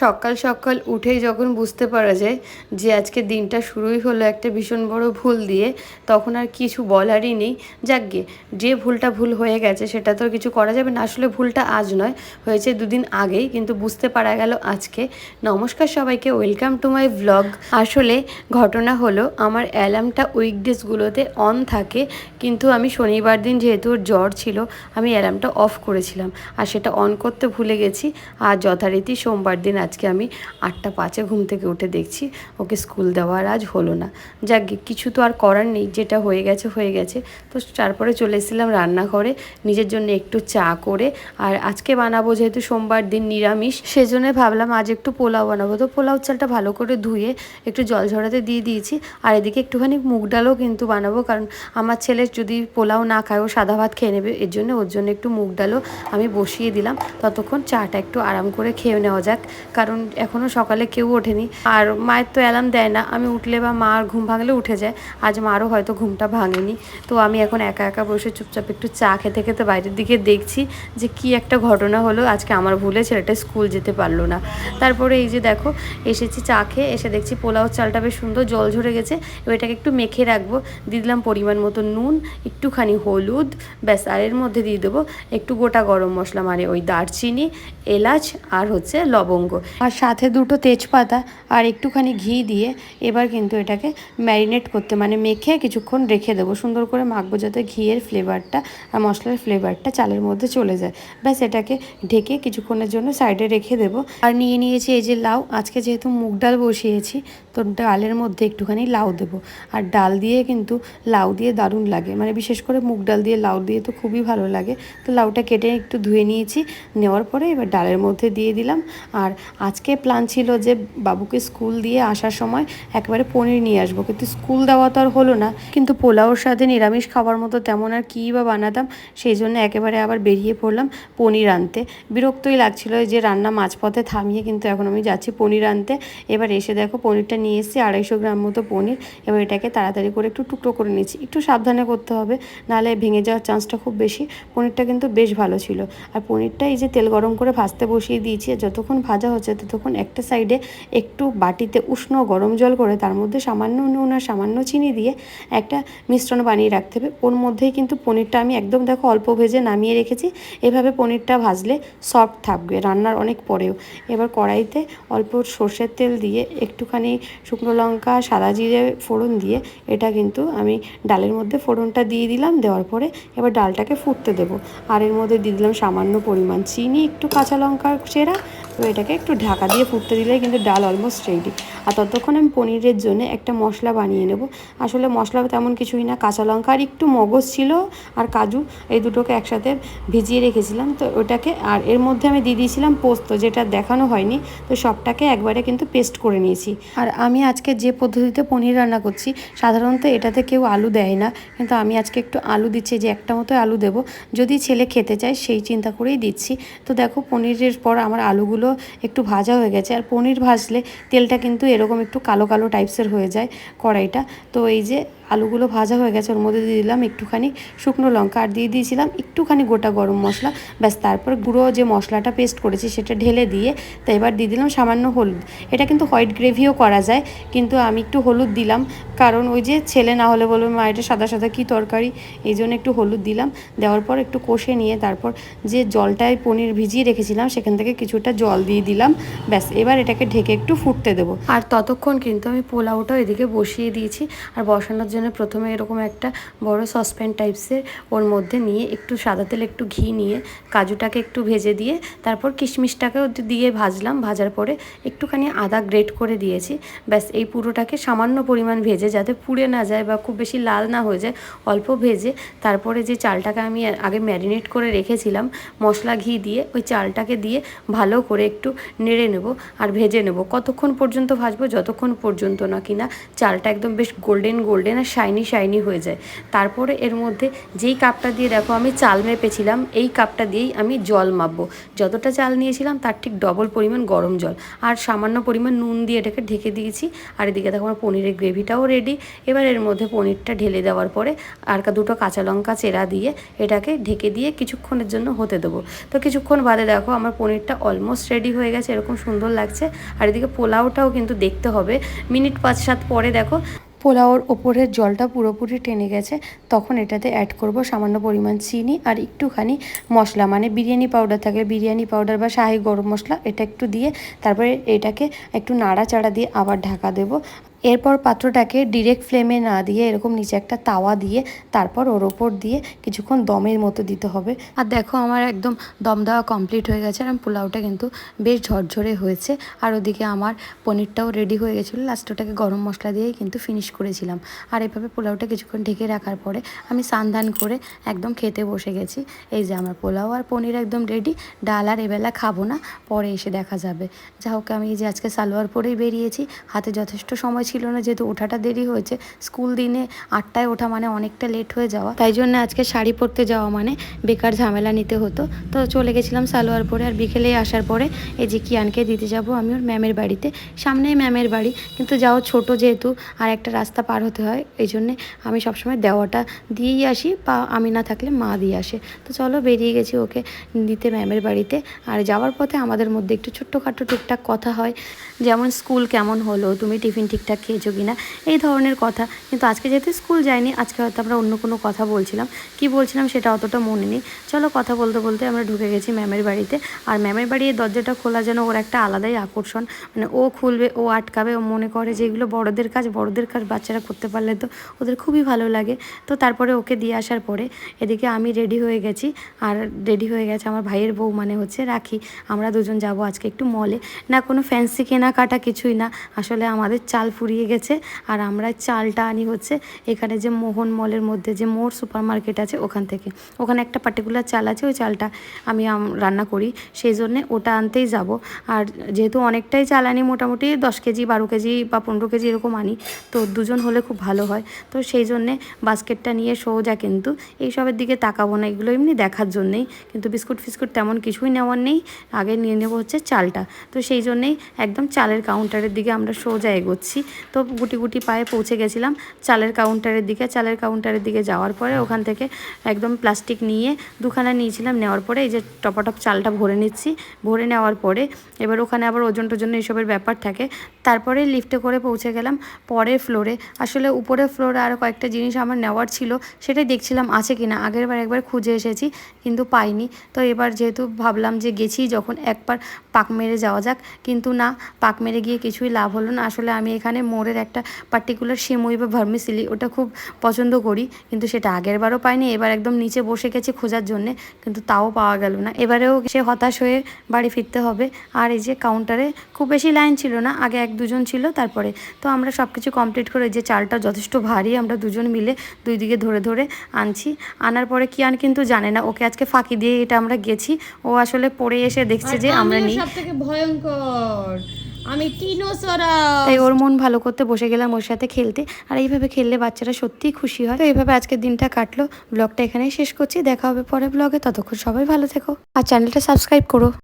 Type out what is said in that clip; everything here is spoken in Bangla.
সকাল সকাল উঠেই যখন বুঝতে পারা যায় যে আজকে দিনটা শুরুই হলো একটা ভীষণ বড় ভুল দিয়ে, তখন আর কিছু বলারই নেই। যাক যাকগে, যে ভুলটা ভুল হয়ে গেছে সেটা তো কিছু করা যাবে না। আসলে ভুলটা আজ নয়, হয়েছে দুদিন আগেই, কিন্তু বুঝতে পারা গেল আজকে। নমস্কার সবাইকে, ওয়েলকাম টু মাই ব্লগ আসলে ঘটনা হলো, আমার অ্যালার্মটা উইকডেজগুলোতে অন থাকে, কিন্তু আমি শনিবার দিন যেহেতু জ্বর ছিল, আমি অ্যালার্মটা অফ করেছিলাম। আর সেটা অন করতে ভুলে গেছি। আর যথারীতি সোমবার দিন আজকে আমি আটটা পাঁচে ঘুম থেকে উঠে দেখছি ওকে স্কুল দেওয়ার আজ হলো না। যাক, কিছু তো আর করার নেই, যেটা হয়ে গেছে হয়ে গেছে। তো তারপরে চলে এসেছিলাম রান্নাঘরে, নিজের জন্য একটু চা করে। আর আজকে বানাবো যেহেতু সোমবার দিন নিরামিষ, সেজন্য ভাবলাম আজ একটু পোলাও বানাবো। তো পোলাও চালটা ভালো করে ধুয়ে একটু জল ঝরাতে দিয়ে দিয়েছি। আর এদিকে একটুখানি মুগ ডালও কিন্তু বানাবো, কারণ আমার ছেলে যদি পোলাও না খায়, ও সাদা ভাত খেয়ে নেবে। এর জন্য ওর জন্য একটু মুগ ডালও আমি বসিয়ে দিলাম। ততক্ষণ চাটা একটু আরাম করে খেয়ে নেওয়া যাক। কারণ এখনও সকালে কেউ ওঠেনি। আর মায়ের তো অ্যালার্ম দেয় না, আমি উঠলে বা মার ঘুম ভাঙলে উঠে যায়। আজ মারও হয়তো ঘুমটা ভাঙেনি। তো আমি এখন একা একা বসে চুপচাপ একটু চা খেতে খেতে বাইরের দিকে দেখছি যে কি একটা ঘটনা হলো। আজকে আমার ভুলে ছেলেটা স্কুল যেতে পারল না। তারপরে এই যে দেখো, এসেছি চা খেয়ে, এসে দেখছি পোলাও চালটা বেশ সুন্দর, জল ঝরে গেছে। এবার এটাকে একটু মেখে রাখব। দিয়ে দিলাম পরিমাণ মতো নুন, একটুখানি হলুদ, ব্যাস আর এর মধ্যে দিয়ে দেবো একটু গোটা গরম মশলা মানে ওই দারচিনি, এলাচ আর হচ্ছে লবঙ্গ। আর সাথে দুটো তেজপাতা আর একটুখানি ঘি দিয়ে এবার কিন্তু এটাকে ম্যারিনেট করতে মানে মেখে কিছুক্ষণ রেখে দেবো। সুন্দর করে মাখবো যাতে ঘিয়ের ফ্লেভারটা আর মশলার ফ্লেভারটা চালের মধ্যে চলে যায়। ব্যাস, এটাকে ঢেকে কিছুক্ষণের জন্য সাইডে রেখে দেবো। আর নিয়ে নিয়েছি এই যে লাউ। আজকে যেহেতু মুগ ডাল বসিয়েছি, তো ডালের মধ্যে একটুখানি লাউ দেবো। আর ডাল দিয়ে কিন্তু লাউ দিয়ে দারুণ লাগে। মানে বিশেষ করে মুগ ডাল দিয়ে লাউ দিয়ে তো খুবই ভালো লাগে। তো লাউটা কেটে একটু ধুয়ে নিয়েছি। নেওয়ার পরে এবার ডালের মধ্যে দিয়ে দিলাম। আর আজকে প্ল্যান ছিল যে বাবুকে স্কুল দিয়ে আসার সময় একেবারে পনির নিয়ে আসব। কিন্তু স্কুল দেওয়া তো আর হলো না। কিন্তু পোলাওর সাথে নিরামিষ খাবার মতো তেমন আর কী বা বানাতাম, সেই জন্য একেবারে আবার বেরিয়ে পড়লাম পনির আনতে। বিরক্তই লাগছিল যে রান্না মাঝপথে থামিয়ে, কিন্তু এখন আমি যাচ্ছি পনির আনতে। এবার এসে দেখো পনিরটা নিয়ে এসেছি, আড়াইশো গ্রাম মতো পনির। এবার এটাকে তাড়াতাড়ি করে একটু টুকরো করে নিচ্ছি। একটু সাবধানে করতে হবে, নাহলে ভেঙে যাওয়ার চান্সটা খুব বেশি। পনিরটা কিন্তু বেশ ভালো ছিল। আর পনিরটা এই যে তেল গরম করে ভাজতে বসিয়ে দিয়েছি, আর যতক্ষণ ভাজা হচ্ছে ততক্ষণ একটা সাইডে একটু বাটিতে উষ্ণ গরম জল করে, তার মধ্যে সামান্য নুন আর সামান্য চিনি দিয়ে একটা মিশ্রণ বানিয়ে রাখতে হবে। ওর মধ্যেই কিন্তু পনিরটা আমি একদম দেখো অল্প ভেজে নামিয়ে রেখেছি। এভাবে পনিরটা ভাজলে সফট থাকবে, রান্নার অনেক পরেও। এবার কড়াইতে অল্প সর্ষের তেল দিয়ে একটুখানি শুকনো লঙ্কা, সাদা জিরে ফোড়ন দিয়ে এটা কিন্তু আমি ডালের মধ্যে ফোড়নটা দিয়ে দিলাম, দেওয়ার পরে এবার ডালটাকে ফুটতে দেবো। আর এর মধ্যে দিয়ে দিলাম সামান্য পরিমাণ চিনি, একটু কাঁচা লঙ্কার চেরা তো এটাকে একটু ঢাকা দিয়ে ফুটতে দিলেই কিন্তু ডাল অলমোস্ট রেডি আর ততক্ষণ আমি পনিরের জন্য একটা মশলা বানিয়ে নেব। আসলে মশলা তেমন কিছুই না, কাঁচা লঙ্কা আর একটু মগজ ছিল আর কাজু, এই দুটোকে একসাথে ভিজিয়ে রেখেছিলাম। তো ওটাকে আর এর মধ্যে আমি দিয়ে দিয়েছিলাম পোস্ত, যেটা দেখানো হয়নি। তো সবটাকে একবারে কিন্তু পেস্ট করে নিয়েছি। আর আমি আজকে যে পদ্ধতিতে পনির রান্না করছি, সাধারণত এটাতে কেউ আলু দেয় না। কিন্তু আমি আজকে একটু আলু দিচ্ছি, যে একটা মতো আলু দেবো। যদি ছেলে খেতে চায়, সেই চিন্তা করেই দিচ্ছি। তো দেখো, পনিরের পর আমার আলুগুলো একটু ভাজা হয়ে গেছে। আর পনির ভাজলে তেলটা কিন্তু এরকম একটু কালো কালো টাইপসের হয়ে যায় কড়াইটা। তো এই যে আলুগুলো ভাজা হয়ে গেছে, ওর মধ্যে দিয়ে দিলাম একটুখানি শুকনো লঙ্কা আর দিয়ে দিয়েছিলাম একটুখানি গোটা গরম মশলা। ব্যাস, তারপর গুঁড়ো যে মশলাটা পেস্ট করেছি সেটা ঢেলে দিয়ে তো এবার দিয়ে দিলাম সামান্য হলুদ। এটা কিন্তু হোয়াইট গ্রেভিও করা যায়, কিন্তু আমি একটু হলুদ দিলাম, কারণ ওই যে ছেলে না হলে বলবে, মা, এটা সাদা সাদা কী তরকারি? এই জন্য একটু হলুদ দিলাম, দেওয়ার পর একটু কষে নিয়ে তারপর যে জলটায় পনির ভিজিয়ে রেখেছিলাম সেখান থেকে কিছুটা জল দিয়ে দিলাম। ব্যাস, এবার এটাকে ঢেকে একটু ফুটতে দেবো। আর ততক্ষণ কিন্তু আমি পোলাওটাও এদিকে বসিয়ে দিয়েছি, আর বসানোর জন্য প্রথমে এরকম একটা বড় সসপ্যান টাইপসের ওর মধ্যে নিয়ে একটু সাদা তেল, একটু ঘি নিয়ে কাজুটাকে একটু ভেজে দিয়ে তারপর কিশমিশটাকেও দিয়ে ভাজলাম। ভাজার পরে একটুখানি আদা গ্রেট করে দিয়েছি। ব্যাস, এই পুরোটাকে সামান্য পরিমাণ ভেজে যাতে পুড়ে না যায় বা খুব বেশি লাল না হয়ে যায়, অল্প ভেজে তারপরে যে চালটাকে আমি আগে ম্যারিনেট করে রেখেছিলাম, মশলা ঘি দিয়ে ওই চালটাকে দিয়ে ভালো করে একটু নেড়ে নেব আর ভেজে নেব। কতক্ষণ পর্যন্ত ভাজবো? যতক্ষণ পর্যন্ত না কিনা চালটা একদম বেশ গোল্ডেন গোল্ডেন শাইনি শাইনি হয়ে যায়। তারপরে এর মধ্যে যেই কাপটা দিয়ে দেখো আমি চাল মেপেছিলাম, এই কাপটা দিয়েই আমি জল মাপবো। যতটা চাল নিয়েছিলাম তার ঠিক ডবল পরিমাণ গরম জল। আর সামান্য পরিমাণ নুন দিয়ে এটাকে ঢেকে দিয়েছি। আর এদিকে দেখো আমার পনিরের গ্রেভিটাও রেডি এবার এর মধ্যে পনিরটা ঢেলে দেওয়ার পরে আর দুটো কাঁচা লঙ্কা চেরা দিয়ে এটাকে ঢেকে দিয়ে কিছুক্ষণের জন্য হতে দেবো। তো কিছুক্ষণ বাদে দেখো আমার পনিরটা অলমোস্ট রেডি হয়ে গেছে, এরকম সুন্দর লাগছে। আর এদিকে পোলাওটাও কিন্তু দেখতে হবে। মিনিট পাঁচ সাত পরে দেখো পোলাওর ওপরের জলটা পুরোপুরি টেনে গেছে, তখন এটাতে অ্যাড করব সামান্য পরিমাণ চিনি আর একটুখানি মশলা মানে বিরিয়ানি পাউডার থাকলে বিরিয়ানি পাউডার বা শাহি গরম মশলা, এটা একটু দিয়ে তারপরে এটাকে একটু নাড়াচাড়া দিয়ে আবার ঢাকা দেবো। এরপর পাত্রটাকে ডিরেক্ট ফ্লেমে না দিয়ে, এরকম নিচে একটা তাওয়া দিয়ে, তারপর ওর ওপর দিয়ে কিছুক্ষণ দমের মতো দিতে হবে। আর দেখো আমার একদম দম দেওয়া কমপ্লিট হয়ে গেছে, আর পোলাওটা কিন্তু বেশ ঝরঝরে হয়েছে। আর ওদিকে আমার পনিরটাও রেডি হয়ে গেছিল লাস্ট ওটাকে গরম মশলা দিয়েই কিন্তু ফিনিশ করেছিলাম। আর এভাবে পোলাওটা কিছুক্ষণ ঢেকে রাখার পরে আমি সান্ধান করে একদম খেতে বসে গেছি। এই যে আমার পোলাও আর পনির একদম রেডি ডাল আর এবেলা খাব না, পরে এসে দেখা যাবে। যা হোক আমি এই যে আজকে সালোয়ার পরেই বেরিয়েছি, হাতে যথেষ্ট সময় ছিল না, যেহেতু ওঠাটা দেরি হয়েছে। স্কুল দিনে আটটায় ওঠা মানে অনেকটা লেট হয়ে যাওয়া। তাই জন্য আজকে শাড়ি পরতে যাওয়া মানে বেকার ঝামেলা নিতে হতো। তো চলে গেছিলাম সালোয়ার পরে আর বিকেলে আসার পরে এই যে কিয়ানকে দিতে যাব আমি ওর ম্যামের বাড়িতে। সামনেই ম্যামের বাড়ি, কিন্তু যাও ছোট যেহেতু আর একটা রাস্তা পার হতে হয়, এই জন্যে আমি সবসময় দেওয়াটা দিয়েই আসি বা আমি না থাকলে মা দিয়ে আসে। তো চলো বেরিয়ে গেছি ওকে দিতে ম্যামের বাড়িতে। আর যাওয়ার পথে আমাদের মধ্যে একটু ছোট্টখাটো টুকটাক কথা হয়, যেমন স্কুল কেমন হলো, তুমি টিফিন ঠিকঠাক খেয়েছো কি না? এই ধরনের কথা। কিন্তু আজকে যেহেতু স্কুল যাইনি, আজকে হয়তো আমরা অন্য কোনো কথা বলছিলাম। কি বলছিলাম সেটা অতটা মনে নেই। চলো কথা বলতে বলতে আমরা ঢুকে গেছি ম্যামের বাড়িতে। আর ম্যামের বাড়ি এই দরজাটা খোলা যেন ওর একটা আলাদাই আকর্ষণ। মানে ও খুলবে, ও আটকাবে, ও মনে করে যে এগুলো বড়দের কাজ বড়দের কাজ বাচ্চারা করতে পারলে তো ওদের খুবই ভালো লাগে। তো তারপরে ওকে দিয়ে আসার পরে এদিকে আমি রেডি হয়ে গেছি। আর রেডি হয়ে গেছে আমার ভাইয়ের বউ মানে হচ্ছে রাখি। আমরা দুজন যাব আজকে একটু মলে। না কোনো ফ্যান্সি কেনাকাটা কিছুই না। আসলে আমাদের চাল ফুরিয়ে গেছে আর আমরা চালটা আনি হচ্ছে এখানে যে মোহন মলের মধ্যে যে মোর সুপার মার্কেট আছে ওখান থেকে। ওখানে একটা পার্টিকুলার চাল আছে, ওই চালটা আমি রান্না করি। সেই জন্যে ওটা আনতেই যাব। আর যেহেতু অনেকটাই চাল আনি, মোটামুটি দশ কেজি, বারো কেজি বা পনেরো কেজি এরকম আনি, তো দুজন হলে খুব ভালো হয়। তো সেই জন্যে বাস্কেটটা নিয়ে সোজা কিন্তু এইসবের দিকে তাকাবো না, এগুলো এমনি দেখার জন্যেই। কিন্তু বিস্কুট ফিস্কুট তেমন কিছুই নেওয়ার নেই, আগে নিয়ে নেব হচ্ছে চালটা। তো সেই জন্যেই একদম চালের কাউন্টারের দিকে আমরা সোজা এগোচ্ছি। তো গুটি গুটি পায়ে পৌঁছে গেছিলাম চালের কাউন্টারের দিকে। চালের কাউন্টারের দিকে যাওয়ার পরে ওখান থেকে একদম প্লাস্টিক নিয়ে দুখানা নিয়েছিলাম। নেওয়ার পরে এই যে টপাটপ চালটা ভরে নিচ্ছি। ভরে নেওয়ার পরে এবার ওখানে আবার ওজন টোজন এইসবের ব্যাপার থাকে। তারপরে লিফটে করে পৌঁছে গেলাম পরের ফ্লোরে আসলে উপরের ফ্লোরে আরও কয়েকটা জিনিস আমার নেওয়ার ছিল, সেটাই দেখছিলাম আছে কিনা। আগের বার একবার খুঁজে এসেছি, কিন্তু পাইনি। তো এবার যেহেতু ভাবলাম যে গেছি, যখন একবার পাক মেরে যাওয়া যাক। কিন্তু না, পাক মেরে গিয়ে কিছুই লাভ হলো না। আসলে আমি এখানে মোড়ের একটা পার্টিকুলার সিমুই বা ভার্মিসিলি ওটা খুব পছন্দ করি কিন্তু সেটা আগের বারও পাইনি এবার একদম নিচে বসে গেছি খোঁজার জন্যে কিন্তু তাও পাওয়া গেল না। এবারেও সে হতাশ হয়ে বাড়ি ফিরতে হবে আর এই যে কাউন্টারে খুব বেশি লাইন ছিল না আগে এক দুজন ছিল তারপরে। তো আমরা সব কিছু কমপ্লিট করে যে চালটা যথেষ্ট ভারী আমরা দুজন মিলে দুই দিকে ধরে ধরে আনছি। আনার পরে কিয়ান কিন্তু জানে না ওকে আজকে ফাঁকি দিয়ে এটা আমরা গেছি। ও আসলে পড়ে এসে দেখছে যে আমরা নিই। ভয়ঙ্কর। আমি তাই ওর মন ভালো করতে বসে গেলাম ওর সাথে খেলতে। আর এইভাবে খেললে বাচ্চারা সত্যিই খুশি হয়। তো এইভাবে আজকের দিনটা কাটলো। ব্লগটা এখানেই শেষ করছি। দেখা হবে পরে ব্লগে। ততক্ষণ সবাই ভালো থেকো। আর চ্যানেলটা সাবস্ক্রাইব করো।